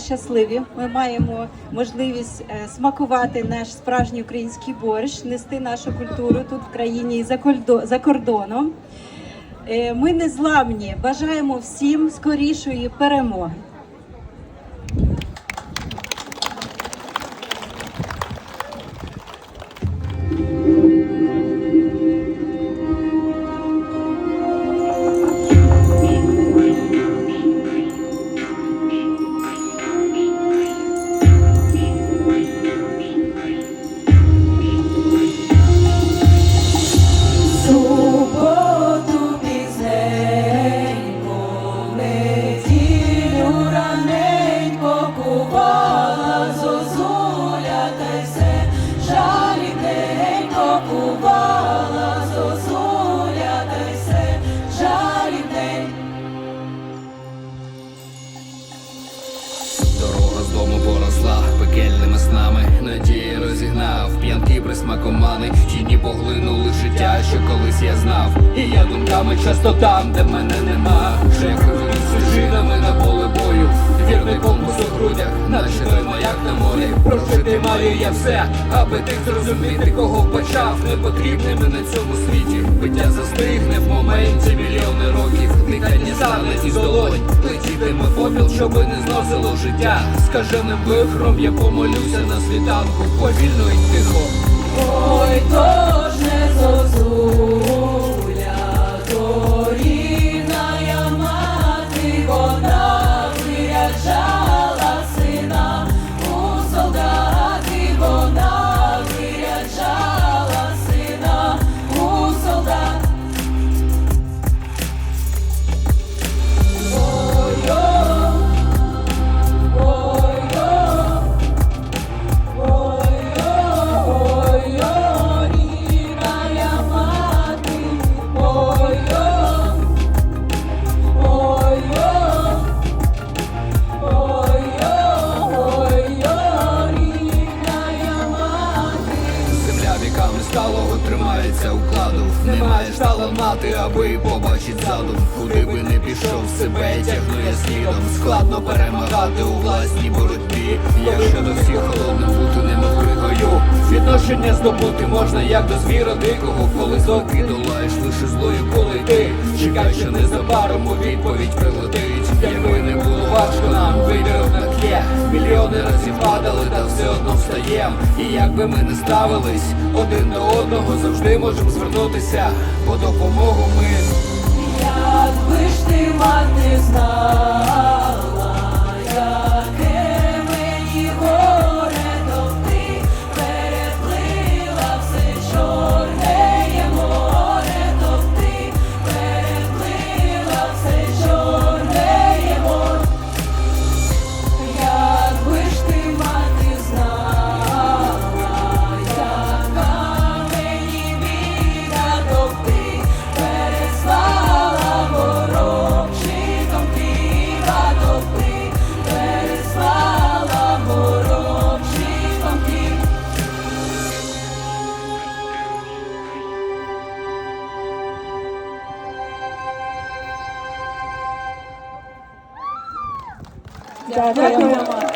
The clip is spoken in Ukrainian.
Щасливі, ми маємо можливість е, смакувати наш справжній український борщ, нести нашу культуру тут в країні і за кордоном. Е, Ми незламні, бажаємо всім скорішої перемоги. Пекельними снами, надії розігнав, п'янки присмакомани, тіні поглинули життя, що колись я знав. І я думками часто там, де мене нема. Шефи ведуть стежинами на поле бою. Вірний компас у грудях, наче той маяк на морі. Прожити маю я все, аби ти зрозуміти, кого почав, не потрібними на цьому світі. Биття застигне в моменті мільйони щоби не зносило життя. Скаженим вихром я помолюся на світанку, повільно й тихо. Ой, тож не зозуля, тримається укладу. Немає стала мати, аби побачить ззаду. Куди би не пішов, себе тягну я слідом. Складно перемагати у власній боротьбі. Якщо до всіх холодним бути немов кригою. Відношення здобути можна як до звіра дикого, коли зоки долаєш лише злою, коли ти чекай, що незабаром у відповідь прилетить. Мільйони разів падали, та все одно встаєм. І якби ми не ставились один до одного, завжди можемо звернутися по допомогу ми. Якби ж ти мати 加油！加油！